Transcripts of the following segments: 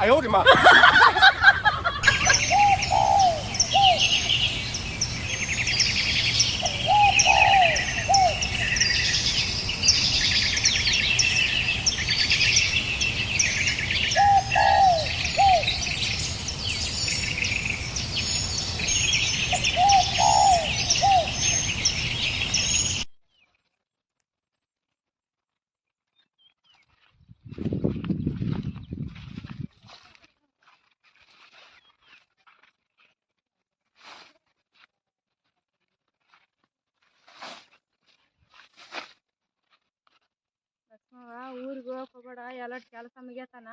哎呦我的妈！ಎಲ್ಲ ಕೆಲಸ ಮುಗಿಯತನ?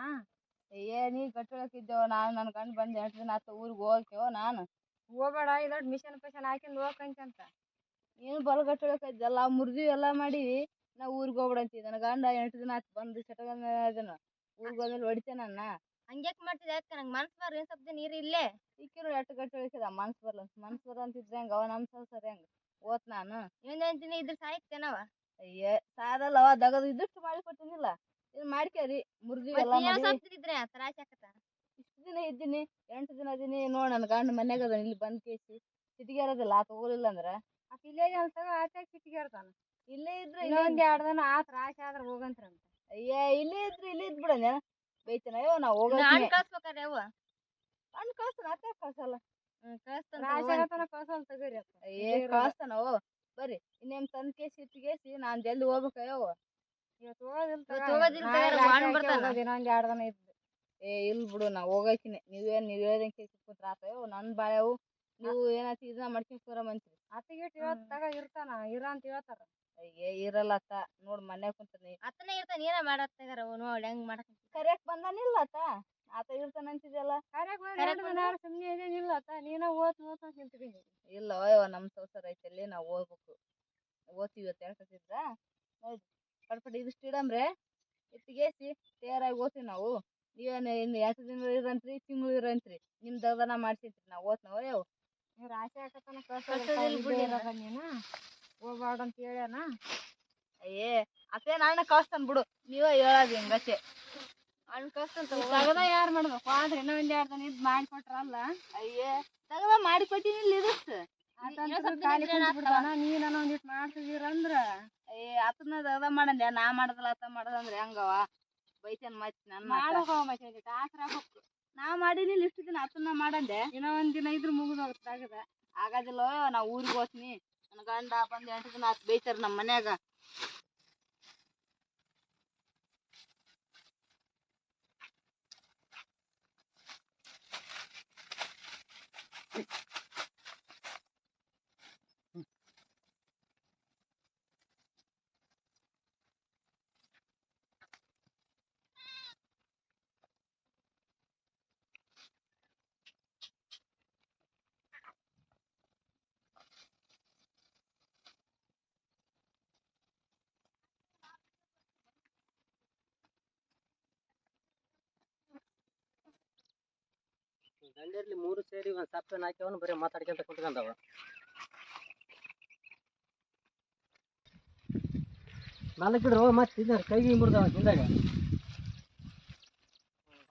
ಏ ನೀ ಕಟ್ಟೋಕಿದ್ದೇವ ನಾನು ನನ್ನ ಗಂಡ ಬಂದು ಎಂಟು ದಿನ ಆತ ಊರಿಗೆ ಹೋಗ್ತೇವ ನಾನು? ಹೋಗ್ಬೇಡ ಇಲ್ಲ ಮಿಷನ್ ಪೇಷನ್ ಹಾಕಿಂದು ಹೋಗಕ್ಕಂತ ಏನು ಬಲ ಎಲ್ಲಾ ಮುರ್ದಿ ಎಲ್ಲ ಮಾಡೀವಿ ನಾ ಊರಿಗೆ ಹೋಗ್ಬೇಡ ಅಂತ ನನ್ನ ಗಂಡ ಎಂಟು ದಿನ ಆತು ಬಂದು ಸೆಟಗಂದ ಅದನ್ನ ಊರಿಗೆ ಹೋದ್ಮೇಲೆ ಹೊಡಿತೇನೆ ನನ್ನ ಹಂಗ್ಯಾಕ್ ಮಾಡ್ತಿದ್ದೆ ಯಾಕೆ ನಂಗೆ ಮನ್ಸು ಬರ್ರಿ ಸ್ವಲ್ಪ ನೀರು ಇಲ್ಲೇ? ಸಿಕ್ಕಿರೋ ಎಟ್ಟು ಕಟ್ಟೋಕಿದ ಮನ್ಸು ಬರಲ್ಲ ಮನ್ಸು ಬರ ಅಂತಿದ್ರೆ ಹೆಂಗ ಅವ ನಮ್ಮ ಸಂಸಾರ ಹೆಂಗ ಓತ್ ನಾನು? ಇನ್ನೊಂದಿನ ಇದ್ರ ಸಾಯ್ತೇನವ ಅಯ್ಯೇ ಸಾರಲ್ಲವ ದಗದು ಇದ್ದಷ್ಟು ಮಾಡಿ ಕೊಟ್ಟಿನಿಲ್ಲ. ಇದು ಮಾಡ್ಕ್ಯಾರಿ ಮುರಿದಿ ಎಲ್ಲ ಮಾಡಿ ಸತ್ತಿದ್ರೆ ತ್ರಾಸ ಆಕತ್ತ ಇಷ್ಟು ದಿನ ಇದ್ದೀನಿ ಎಂಟು ದಿನ ಇದೀನಿ ನೋಡ್ ನನ್ನ ಗಂಡ ಮನ್ಯಾಗ ಅದಾನ ಇಲ್ಲಿ ಬಂದ್ ಕೇಸಿ ಸಿಟಿಗೇರದಿಲ್ಲ ಆತ ಹೋಗಲಿಲ್ಲ ಅಂದ್ರ? ಆ ಇಲ್ಲೇ ಅನ್ಸಾಗ ಆಚೆ ಕಿಟ್ಟಿಗೆ ಇರ್ತಾನ ಇಲ್ಲೇ ಇದ್ರೆ ಇನ್ನೊಂದ್ ಎರಡ್ ದಿನ ಆ ತ್ರಾಸ ಆದ್ರೆ ಹೋಗಂತ್ರ ಅಯ್ಯ ಇಲ್ಲೇ ಇದ್ರೆ ಇಲ್ಲೇ ಇದ್ ಬಿಡಂದ ಬೈತಾನ ಅಯ್ಯೋ ನಾ ಹೋಗ ನಾನು ಕಳ್ಸ್ಬೇಕಾರೆ ಅವ್ವ? ಕಣ್ ಕಳ್ಸ್ತಾನ ಆತ ಕಳ್ಸಲ್ಲ? ಕಳಿಸ್ತಾನ ತ್ರಾಸ ಆಗತ್ತನ ಕಳ್ಸಲ್ ತಗೋರಿ ಅತ್ತ ಅಯ್ಯೇ ಕಳ್ಸ್ತಾನ ಓ ಬರ್ರಿ ಇನ್ನೇಮ್ ತಂದ್ ಕೇಸಿ ಇಟ್ಟಿಗೇಸಿ ನಾನ್ ಜಲ್ದಿ ಹೋಗ್ಬೇಕಯ್ಯೋ ಇನ್ನೊಂದ್ ಎರಡ್ ದಿನ ಇದ್ದು ಏ ಇಲ್ ಬಿಡು ನಾ ಹೋಗಕಿನಿ. ನೀವೇನ್ ನೀವ್ ಹೇಳ್ದಂಗ್ ಕೇಳ್ಕೊಂಡ್ರ ಆತಯ್ಯೋ ನನ್ ಬಾಳೆವು ನೀವು ಏನಾಯ್ತು ಇದನ್ನ ಮಾಡ್ಕೊಂಡ್ ಕೂರಮಂತ್ರಿ ಅತ್ತಿಗೆ ಇವತ್ತು ತಗ ಇರ್ತಾನ ಇರ ಅಂತ ಹೇಳ್ತಾರ. ಏ ಇರಲ್ಲ ಅತ್ತ. ನೋಡ್ ಮನ್ಯಾಗ ಕುಂತಾನಿ ಅತ್ತನೇ ಇರ್ತಾನ ಏನ ಮಾಡತ್ತಾಗಾರ ನೋಡಿ ಹೆಂಗ್ ಮಾಡಕ್ ಕರಿಯಕ್ ಬಂದಾನಿಲ್ಲ ಅತ್ತ. ಆತ ಇರ್ತಾನ ಅಂತಿದ್ಯಲ್ಲ. ಕರ್ಯಾಕ್ ನಾನು ಸುಮ್ಮನೆ ಇದೇನಿಲ್ಲ ಅತ್ತ. ನೀನ ಓದ್ ಓದ್ ಅಂತ ನಿಂತ್ಕೊಂಡಿ ಇಲ್ಲ ಅಯ್ಯೋ ನಮ್ ಸಂಸಾರ ಐತಲ್ಲಿ ನಾವ್ ಓದ್ಬೇಕು. ಓದ್ತೀವಿ ಅಂತ ಹೇಳ್ಕತ್ತಿದ್ರ ಹೌದು ಪಟ್ಪಟ್ ಇದಿಷ್ಟು ಇಡಮ್ರೆ ಇಟ್ಟಿಗೇಸಿ ತಯಾರಾಗಿ ಓದ್ತೀವಿ ನಾವು. ನೀವೇನು ಇನ್ನು ಎಷ್ಟು ದಿನ ಇರಂತ್ರಿ ತಿಂಗಳು ಇರಂತ್ರಿ. ನಿಮ್ ದಗದನ ಮಾಡ್ಸಿದ್ರಿ ನಾವು ಓದ್ನವ ಯಾವ ರಾಶಿ ಹಾಕತನ ನೀನು ಹೋಗ್ಬಾರ್ದು ಅಂತ ಹೇಳ್ಯಾನ? ಅಯ್ಯೇ ಅತ್ತೆ ನಾನು ಕಳ್ಸ್ತಾನ ಬಿಡು. ನೀವೇ ಹೇಳೋದು ಹಿಂಗತ್ತೆ ಅಣ್ಣ ಕಳಿಸ್ತಾನ ತಗದ ಯಾರು ಮಾಡ್ಬೇಕು? ಆದ್ರೆ ಇನ್ನೊಂದ್ ಎರಡು ದಿನ ಇದ್ ಮಾಡಿಕೊಟ್ರಲ್ಲ? ಅಯ್ಯೇ ತಗದ ಮಾಡಿ ಕೊಟ್ಟಿನಿ ಇಲ್ಲಿ ಕುಂತ್ಬಿಡ್ತಾನ ನೀನ್ ಒಂದಿಟ್ಟು ಮಾಡ್ತಿದೀರಂದ್ರ ಆತನ ದಗದ ಮಾಡಲ್ಲ ನಾ ಮಾಡದಲ್ಲ ಆತ ಮಾಡದಂದ್ರೆ ಹೆಂಗವ? ಬೈತೇನ್ ಮತ್ ಆಗ್ಬೇಕು ನಾ ಮಾಡೀನಿ ಇಷ್ಟು ದಿನ ಆತನ ಮಾಡಂದೆ. ಇನ್ನ ಒಂದ್ ದಿನ ಇದ್ರ ಮುಗಿದ ಹೋಗುತ್ತೆ ಆಗದಿಲ್ಲ ನಾ ಊರಿಗೆ ಹೋಗ್ತೀನಿ ನನ್ನ ಗಂಡ ಬಂದು ಎಂಟು ದಿನ ಆತ್ ಬೈತಾರ ನಮ್ಮ ಮನ್ಯಾಗ. ದಂಡೇರ್ಲಿ ಮೂರು ಸೇರಿ ಒಂದ್ ಸಪ್ಪೆನ್ ಹಾಕ್ಯವನು ಬರೀ ಮಾತಾಡ್ಕೊಂತ ಕುಂತ್ಕೊಂಡವ. ನಾಲ್ಕು ಗಿಡ ಮತ್ತೆ ಇದ್ದಾರ ಕೈಗೆ ಮುರಿದವ ಹಿಂದಾಗ.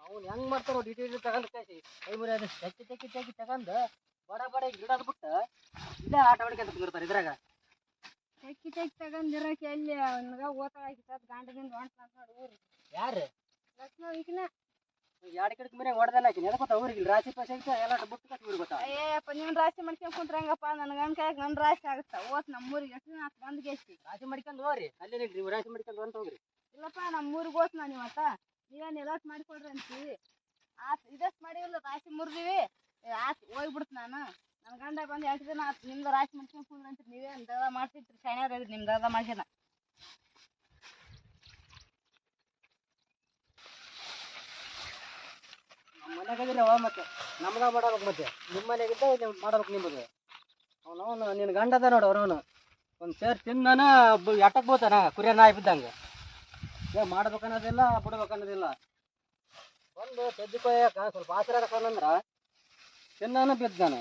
ಅವ್ನು ಹೆಂಗ್ ಮಾಡ್ತಾರೋ ಡಿಟೇಲ್ ತಗೊಂಡು ಕೈಸಿ ಕೈ ಮುರಿಯೋದು ತೆಕ್ಕಿ ತೆಕ್ಕಿ ತೆಕ್ಕಿ ತಗೊಂಡು ಬಡ ಬಡ ಗಿಡದ ಬಿಟ್ಟು ಇಲ್ಲೇ ಆಟ ಆಡ್ಕೊಂತ ಕುಂದಿರ್ತಾರೆ ಇದ್ರಾಗ. ತೆಕ್ಕಿ ತೆಕ್ಕಿ ತಗೊಂಡಿರಕ್ಕೆ ಎಲ್ಲಿ ಅವನ್ಗ ಓತಾಳ ಸತ್ ಗಂಡದಿಂದ ಹೊಂಟ ನೋಡಿ ಊರು. ಯಾರು? ಲಕ್ಷ್ಮಣ ಎರಡು ಗಿಡಕ್ಕೆ ಮನೆ ಹೊಡೆದಲ್ಲ ಹಾಕಿ ಎದಕ್ಕೆ ಗೊತ್ತಾ ರಾಶಿ ಪಾಶಿ ಐತೆ ಎಲ್ಲ ಬಿಟ್ಟು ಕಟ್ಟಿ ಗೊತ್ತಾ ಅಯ್ಯಪ್ಪ ನೀವು ರಾಶಿ ಮಾಡ್ಕೊಂಡು ಕುಂತ್ರಂಗಪ್ಪ ನನ್ನ ಗಂಡ ಕಾಯಕ್ ನನ್ನ ರಾಶಿ ಆಗುತ್ತೆ. ಓತ್ ನಮ್ಮೂರಿಗೆ ಎಷ್ಟು ದಿನ ಆತು ಬಂದ್ ರಾಶಿ ಮಾಡ್ಕೊಂಡು ಹೋಗ್ರಿ. ಅಲ್ಲೇ ನಿಲ್ರಿ ನೀವು ರಾಶಿ ಮಾಡ್ಕೊಂಡು ಅಂತ ಹೋಗ್ರಿ. ಇಲ್ಲಪ್ಪ ನಮ್ಮೂರಿಗೆ ಓತ್ ನಾನು ಇವತ್ತ. ನೀವೇನು ಎಲ್ಲಟ್ ಮಾಡಿಕೊಡ್ರಿ ಅಂತೀವಿ ಆತ್ ಇದಷ್ಟು ಮಾಡಿವಲ್ಲ ರಾಶಿ ಮುರಿದಿವಿ. ಆತ್ ಹೋಗ್ಬಿಡ್ತು ನಾನು. ನನ್ನ ಗಂಡ ಬಂದು ಎರಡು ದಿನ ಆತು ನಿಮ್ದು ರಾಶಿ ಮಾಡ್ಕೊಂಡು ಕುಂದ್ರಿ ಅಂತೀರಿ ನೀವೇನು ದಗ ಮಾಡ್ತಿದ್ರಿ? ಶಾಣ್ಯಾರ ನಿಮ್ದು ದಗ ಮಾಡ್ಸ್ಯಾನ ನಮ್ಮ ಮನೆಯಾಗಿದ್ರೆ ಅವ ಮತ್ತೆ ನಮ್ದ ಮಾಡಬೇಕು ಮತ್ತೆ. ನಿಮ್ಮ ಮನೆಗಿದ್ದ ಮಾಡಬೇಕು ನಿಮ್ಮದು ಅವನು ನಿನ್ನ ಗಂಡ ಅದ ನೋಡು ಅವನವನು ಒಂದು ಸೇರ್ ತಿಂದಾನ ಎಟ್ಟಕ್ಕೆ ಬೋತಾನ ಕುರಿಯ ನಾಯಿ ಬಿದ್ದಂಗೆ. ಏ, ಮಾಡ್ಬೇಕನ್ನೋದಿಲ್ಲ, ಬಿಡ್ಬೇಕನ್ನೋದಿಲ್ಲ. ಒಂದು ಸಜ್ಜಿ ಕೊಯ್ಯಕ ಸ್ವಲ್ಪ ಆಸರ ಹಾಕೊಂಡ್ರ ತಿನ್ನಾನ ಬಿದ್ದಾನೆ.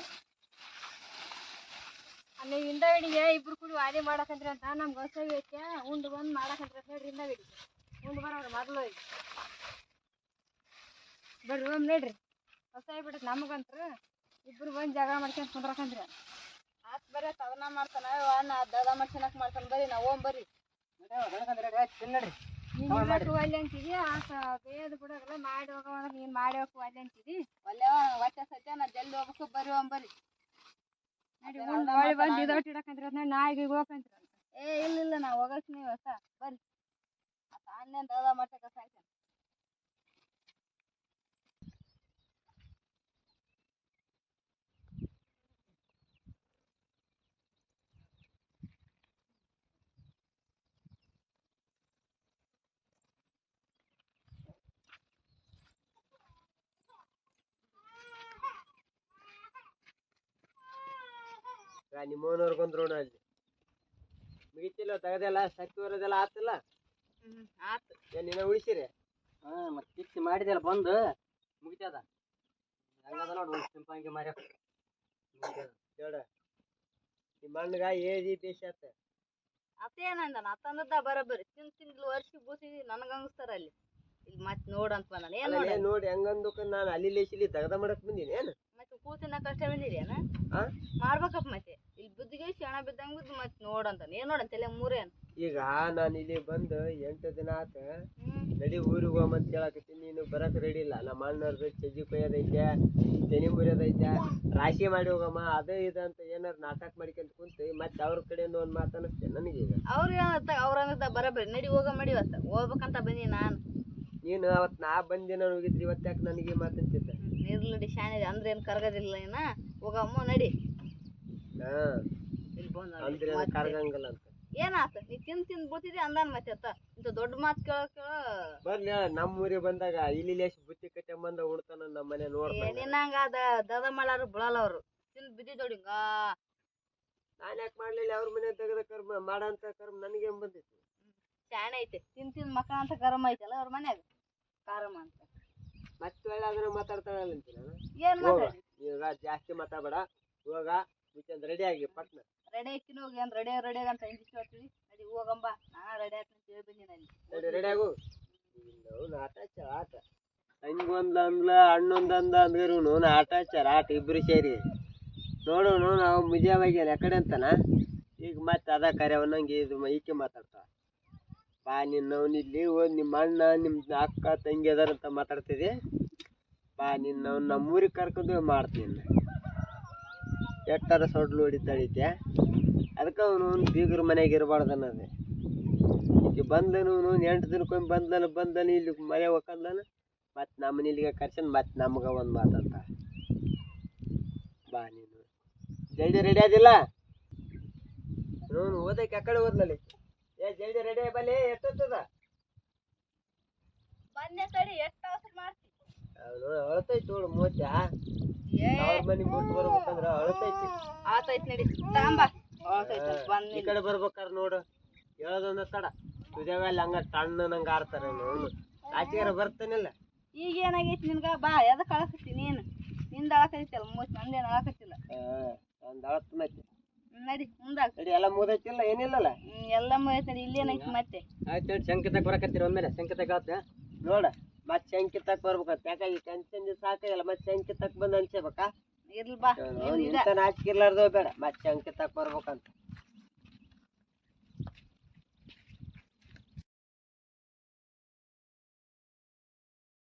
ಅಲ್ಲಿ ಹಿಂದ ಹಿಡಿಗೆ ಇಬ್ರು ಕೂಡಿ ವಾದಿ ಮಾಡಕಂತ್ರಿ ಅಂತ ನಮ್ಗೆ ಹೊಸಾಗೈತೆ ಉಂಡು ಬಂದು ಮಾಡಕಂತ್ರಿ ಅಂತ ಹೇಳ್ರಿ ಹಿಂದ ಹಿಡಿಗೆ ಉಂಡು ಬರೋರು ಮೊದಲು ಬರ್ರಿ ಒಮ್ಮೆ ನೋಡ್ರಿ ಹೊಸ ಆಗ್ಬಿಟ್ಟೈತೆ ನಮಗಂತ್ರ. ಇಬ್ರು ಬಂದು ಜಾಗ ಮಾಡ್ಕೊಂಡ್ ಕುಂದ್ರಕಂದ್ರಿ ಆತ್ ಬರೀ ತವನ ಮಾಡ್ತಾನ ಅಣ್ಣ ದದ ಮಾಡ್ಸನಕ್ ಮಾಡ್ತಾನ ಬರ್ರಿ ನಾವು ಓಮ್ ಬರ್ರಿ. ನೀನ್ ಅಂತಿದಿ ಬೇಯದ್ ಬಿಡೋದಿಲ್ಲ ಮಾಡಿ ಹೋಗವ ನೀನ್ ಮಾಡಿ ಹೋಗು ಒಲ್ಲೆ ಅಂತಿದಿ ಒಳ್ಳೆ ಹೊಟ್ಟೆ ಸತ್ಯ ನಾ ಜಲ್ದಿ ಹೋಗ್ಬೇಕು ಬರ್ರಿ. ನಡಿ ಅದೇನ್ ಒಂದ್ ಅರ್ಧ ಹೊಳ್ಳಿ ಬಂದು ಮಾಡ್ತಾನ ಇದೊಟ್ಟು ಇಡಕಂದ್ರಿ ಅದನ್ನ ನಾಯಿಗೆ ಹೋಗಕಂದ್ರಿ ಏ ಇಲ್ಲ ಇಲ್ಲ ನಾ ಹೋಗಕ್ ನೀವು ಹೊಸ. ಬರ್ರಿ. ಆ ತಾನೇ ದದ ಮಾಡ್ಸಕ ಸಾಯ್ತಾನ ನಿಮ್ಮವನವ್ರು ಬಂದ್ರು ನೋಡು ಅಲ್ಲಿ. ಮುಗಿತಿಲ್ಲ ತೆಗದೆಲ್ಲ ಶಕ್ತಿ ಬರೋದೆಲ್ಲ ಆತಿಲ್ಲ? ಹ್ಮ್ ಆತ್. ಏನ್ ನೀನ ಉಳಿಸಿರಿ? ಹಾ ಮತ್ತೆ ಕಿಚ್ಚಿ ಮಾಡಿದೆಲ್ಲ ಬಂದು ಮುಗಿತದ. ಹಂಗದ ನೋಡು ಒಂದು ಸಿಂಪಂಗಿ ಮಾರ್ಯ. ಕೇಳ ನಿಮ್ಮ ಅಣ್ಣಗ ಏಜಿ ದೇಶ ಆತ. ಅತ್ತೇನಂದ ಅತ್ತಂದದ ಬರೋಬ್ಬರಿ. ತಿನ್ ತಿಂಗ್ಳು ವರ್ಷಿ ಬೂಸಿ ನನಗೆ ಹಂಗಸ್ತಾರ ಅಲ್ಲಿ. ಇಲ್ಲಿ ಮತ್ತೆ ನೋಡಂತ ಬಂದಾನ. ಏನ್ ನೋಡ ನೋಡಿ ಹೆಂಗಂದಕ್ಕ ನಾನು ಅಲ್ಲಿ ಲೇಸಿಲಿ ದಗದ ಮಾಡಕ್ಕೆ ಬಂದೀನಿ ಏನು? ಮತ್ತೆ ಕೂತಿನ ಕಷ್ಟ ಬಂದಿದ್ಯಾನ? ಆ? ಮಾಡ್ಬೇಕಪ್ಪ ಮತ್ತೆ. ಬುದ್ಧಿಗೆ ಶಾಣ ಬಿದ್ದಂಗ ಬಿದ್ದು ಮತ್ತೆ ಅಂತ ಏನ್ ನೋಡ ಎಲ್ಲ ಮೂರೇ ಅನ್ ಈಗ ನಾನು ಇಲ್ಲಿ ಬಂದು ಎಂಟು ದಿನ ಆತ. ನಡಿ ಊರಿಗೆ ಹೋಗಂತ ಹೇಳಕತ್ತೀನಿ ನೀನು ಬರಕ್ ರೆಡಿ ಇಲ್ಲ. ನಮ್ಮ ಅಣ್ಣವ್ರದ್ದು ಚಜ್ಜಿ ಕೊಯ್ಯೋದೈತೆ ತೆನಿ ಮುರಿಯೋದೈತೆ. ರಾಶಿ ಮಾಡಿ ಹೋಗಮ್ಮ. ಅದೇ ಇದು ಅಂತ ಏನಾರು ನಾಟಕ ಮಾಡ್ಕೊಂತ ಕುಂತು ಮತ್ತೆ ಅವ್ರ ಕಡೆಯಿಂದ ಒಂದು ಮಾತು ನನಗೆ ಈಗ ಅವ್ರ ಏನಂತ ಅವ್ರ ಅನ್ನದ ಬರಬೇಡಿ ನಡಿ ಹೋಗ ಮಡಿ ಅಂತ. ಹೋಗ್ಬೇಕಂತ ಬನ್ನಿ ನಾನು. ನೀನು ಅವತ್ತು ನಾ ಬಂದಿ ನಾನು ಹೋಗಿದ್ರಿ ಇವತ್ತು ಯಾಕೆ ನನಗೆ ಮಾತಂತಿದ್ದೆ ನಿರ್ಲಡಿ ಶಾಣಿದೆ ಅಂದ್ರೆ ಏನು ಕರಗೋದಿಲ್ಲ ಏನ ಹೋಗಮ್ಮ ನಡಿ. ಅಂದ್ರೆ ಕರಗಂಗಲ್ಲ ಅಂತ. ಏನಾತ? ನೀ ತಿನ್ ತಿನ್ ಬಿಡ್ತಿದ್ದಿ ಅಂದಾನ ಮತ್ತೆ ಅತ್ತ. ಇಂತ ದೊಡ್ಡ ಮಾತು ಕೇಳ ಕೇಳ. ಬರ್ಲಿ ನಮ್ಮ ಊರಿಗೆ ಬಂದಾಗ ಇಲ್ಲಿ ಲೇಸಿ ಬುತ್ತಿ ಕಟ್ಟಂಬಂದ ಉಡ್ತಾನ ನಮ್ಮ ಮನೆ ನೋಡ್ತಾನೆ ಏನಿನ್ನಂಗ ಅದ ದದ ಮಾಡಾರು ಬಿಳಲ್ಲ ಅವ್ರು. ತಿಂದ್ ಬಿದ್ದಿದ್ದೋಡಿ ಹಿಂಗ. ನಾನು ಯಾಕೆ ಮಾಡ್ಲಿಲ್ಲ? ಅವ್ರ ಮನೆ ತೆಗೆದ ಕರ್ಮ ಮಾಡಂತ ಕರ್ಮ ನನಗೆ ಬಂದಿತ್ತು? ಶಾಣೆ ಐತೆ. ತಿನ್ ತಿನ್ ಮಕ್ಕಳ ಅಂತ ಕರ್ಮ ಐತಲ್ಲ ಅವ್ರ ಮನ್ಯಾಗ? ಕರ್ಮ ಅಂತ. ಮತ್ತೆ ಒಳ್ಳೆ ಆದ್ರೆ ಮಾತಾಡ್ತಾಳಲ್ಲ ಅಂತೀನಿ ನಾನು ಏನ್ ಮಾತಾಡಿ ಜಾಸ್ತಿ ಮಾತಾಡಬೇಡ. ಹೋಗ ಮುಚ್ಚಂದ್ ರೆಡಿ ಆಗಿ ಪಟ್ನ. ರೆಡಿ ಆಕಿನ ಹೋಗಿ ಏನ್ ರೆಡಿ ರೆಡಿ ಅಂತ ಇಂಜಿಸ್ ಹೇಳ್ತೀವಿ ನಡಿ ಹೋಗಂಬ ನಾನು ರೆಡಿ ಆಯ್ತು ಅಂತ ಹೇಳಿ ಬಂದಿನಿ ಅಲ್ಲಿ. ರೆಡಿ ರೆಡಿ ಆಗು. ಅವ್ನು ಆಟ ಹಚ್ಚಾರ ಆಟ ಹಂಗೊಂದ್ ಅಂದ್ಲ ಹಣ್ಣೊಂದ್ ಅಂದ ಅಂದ್ರೂ ನೋನ್ ಆಟ ಹಚ್ಚಾರ ಆಟ ಇಬ್ರು ಸೇರಿ. ನೋಡು ನಾವು ಮುಜಾವಾಗಿ ಯಾಕಡೆ ಅಂತಾನ? ಈಗ ಮತ್ತೆ ಅದ ಕರೆ ಅವನಂಗೆ ಇದು ಮೈಕೆ ಈಕೆ ಮಾತಾಡ್ತಾವ ಬಾ ನಿನ್ನವ್ನು ಇಲ್ಲಿ ಹೋದ್ ನಿಮ್ಮ ಅಣ್ಣ ನಿಮ್ಮ ಅಕ್ಕ ತಂಗಿ ಅದಾರ ಅಂತ ಮಾತಾಡ್ತಿದಿ. ಬಾ ನಿನ್ನವ್ನು ನಮ್ಮೂರಿಗೆ ಕರ್ಕೊಂಡು ಮಾಡ್ತೀನಿ. ಎಟ್ಟಾರ ಸೊಡ್ಲು ಹೊಡಿತಾಳಿದ್ದೆ ಅದಕ್ಕೆ ಅವನು ಬೀಗರ ಮನೆಗೆ ಇರಬಾರ್ದು ಅನ್ನೋದು. ಈಗ ಬಂದನು ಎಂಟು ದಿನಕ್ಕೊಮ್ಮೆ ಬಂದನು ಬಂದನು ಇಲ್ಲಿ ಮನೆ ಹೋಗಂದನು ಮತ್ತೆ ನಮ್ಮನ್ನ ಇಲ್ಲಿಗೆ ಕರ್ಸನ್ ಮತ್ತೆ ನಮ್ಗೆ ಒಂದು ಮಾತಂತ. ಬಾ ನೀನು. ಜಲ್ದಿ ರೆಡಿ ಆದಿಲ್ಲ ನೋನು ಓದಕ್ಕೆ ಆ ಕಡೆ ಓದ್ಲಲ್ಲಿ ಏ, ಜಲ್ದಿ ರೆಡಿ ಬಲ್ಲಿ, ಎಷ್ಟೊತ್ತದ? ಬಂದೆ ತಡಿ, ಎಷ್ಟು ಅಳತೈತಿ ನೋಡು ಮೂವತ್ತ ಏ ಅವ್ರ ಮನೆಗೆ ಬಿಟ್ಟು ಬರ್ಬೇಕಂದ್ರ ಅಳತೈತಿ. ಆತೈತ್ ನಡಿ ತಗೊಂಬ. ಆತೈತ್ ಈ ಬಂದ್ ಕಡೆ ಬರ್ಬೇಕಾರೆ ನೋಡು ಹೇಳೋದೊಂದ ತಡ. ತುದಿಯಾಗಲ್ಲಿ ಹಂಗ ಟಣ್ಣ ನಂಗೆ ಆಡ್ತಾರೆ ಅವನು ಆಚೆಗಾರ ಬರ್ತಾನಿಲ್ಲ. ಈಗ ಏನಾಗೈತಿ ನಿನ್ಗ? ಬಾ ಎದಕ್ಕೆ ಅಳಕತ್ತಿ ನೀನು? ನಿಂದ ಅಳಕತ್ತಿಲ್ಲ ಮೂವತ್ ನಂದೇನು ಅಳಕತ್ತಿಲ್ಲ. ಒಂದು ಅಳತ್ ಮತ್ತೆ. ನಡಿ ಮುಂದಾಗ. ನಡಿ ಎಲ್ಲ ಮುದೈತಿಲ್ಲ ಏನಿಲ್ಲಲ್ಲ. ಎಲ್ಲ ಮುಗಿತ್ ನಡಿ ಇಲ್ಲೇನೈತಿ ಮತ್ತೆ? ಆಯ್ತು ಹೇಳಿ ಸಂಕೇತಕ್ಕೆ ಬರಕತ್ತೀರ ಒಮ್ಮೆಲೆ ಸಂಕೇತಕ್ಕೆ ಆತ ನೋಡ. ಮತ್ತೆ ತಕ್ ಬರ್ಬೇಕಂತ. ಯಾಕಾಗಿ ಟೆನ್ಷನ್ ಸಾಕಾಗಿಲ್ಲ ಮತ್ತೆ ತಕ್ ಬಂದು ಅನ್ಸಬೇಕಾ? ಇರ್ಲಿ ಬಾ ನಿಂದ ಇಂತ ನಾಚಿಕಿರ್ಲಾರ್ದೋ ಬೇಡ ಮತ್ತೆ ಸಂಕೇತಕ್ಕೆ ಬರ್ಬೇಕಂತ.